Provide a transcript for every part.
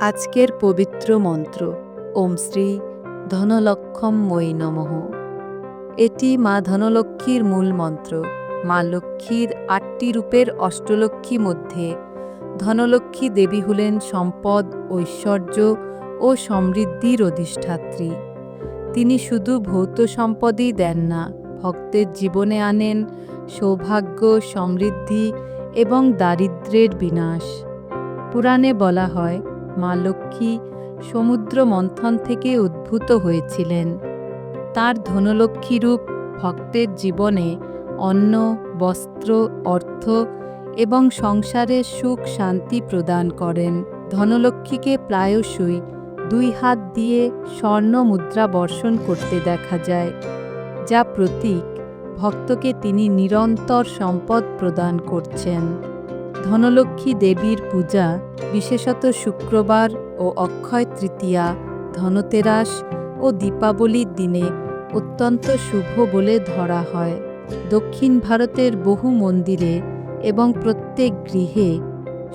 আজকের পবিত্র মন্ত্র। ওম শ্রী ধনলক্ষম মই নমঃ। এটি মা ধনলক্ষ্মীর মূল মন্ত্র। মা লক্ষ্মীর আটটি রূপের অষ্টলক্ষ্মী মধ্যে ধনলক্ষ্মী দেবী হলেন সম্পদ, ঐশ্বর্য ও সমৃদ্ধির অধিষ্ঠাত্রী। তিনি শুধু ভৌত সম্পদই দেন না, ভক্তের জীবনে আনেন সৌভাগ্য, সমৃদ্ধি এবং দারিদ্র্যের বিনাশ। পুরাণে বলা হয় মা লক্ষ্মী সমুদ্র মন্থন থেকে উদ্ভূত হয়েছিলেন। তার ধনলক্ষ্মী রূপ ভক্তের জীবনে অন্ন, বস্ত্র, অর্থ এবং সংসারের সুখ শান্তি প্রদান করেন। ধনলক্ষ্মীকে প্রায়শই দুই হাত দিয়ে স্বর্ণ মুদ্রা বর্ষণ করতে দেখা যায়, যা প্রতীক ভক্তকে তিনি নিরন্তর সম্পদ প্রদান করছেন। ধনলক্ষ্মী দেবীর পূজা, বিশেষত শুক্রবার ও অক্ষয় তৃতীয়া, ধনতেরাস ও দীপাবলির দিনে অত্যন্ত শুভ বলে ধরা হয়। দক্ষিণ ভারতের বহু মন্দিরে এবং প্রত্যেক গৃহে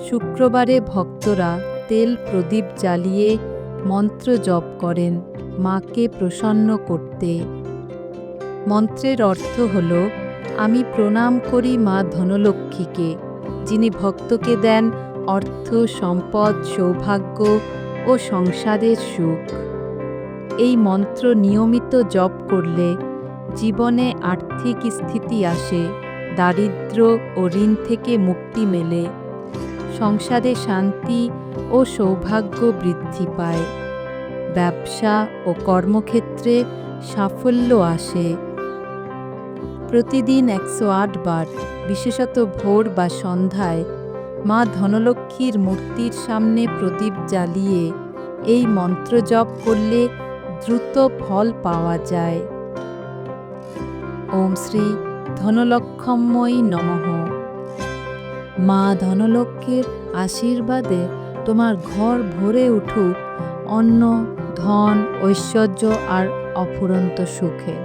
শুক্রবারে ভক্তরা তেল প্রদীপ জ্বালিয়ে মন্ত্র জপ করেন মাকে প্রসন্ন করতে। মন্ত্রের অর্থ হল, আমি প্রণাম করি মা ধনলক্ষ্মীকে। যিনি ভক্তকে দেন অর্থ, সম্পদ, সৌভাগ্য ও সংসারের সুখ। এই মন্ত্র নিয়মিত জপ করলে জীবনে আর্থিক স্থিতি আসে, দারিদ্র ও ঋণ থেকে মুক্তি মেলে, সংসারে শান্তি ও সৌভাগ্য বৃদ্ধি পায়। ব্যবসা ও কর্মক্ষেত্রে সাফল্য আসে। প্রতিদিন একশো আট বার, বিশেষত ভোর বা সন্ধ্যায়, মা ধনলক্ষ্মীর মূর্তির সামনে প্রদীপ জ্বালিয়ে এই মন্ত্র জপ করলে দ্রুত ফল পাওয়া যায়। ওম শ্রী ধনলক্ষম্যই নমঃ। মা ধনলক্ষ্মীর আশীর্বাদে তোমার ঘর ভরে উঠুক অন্ন, ধন, ঐশ্বর্য আর অফুরন্ত সুখে।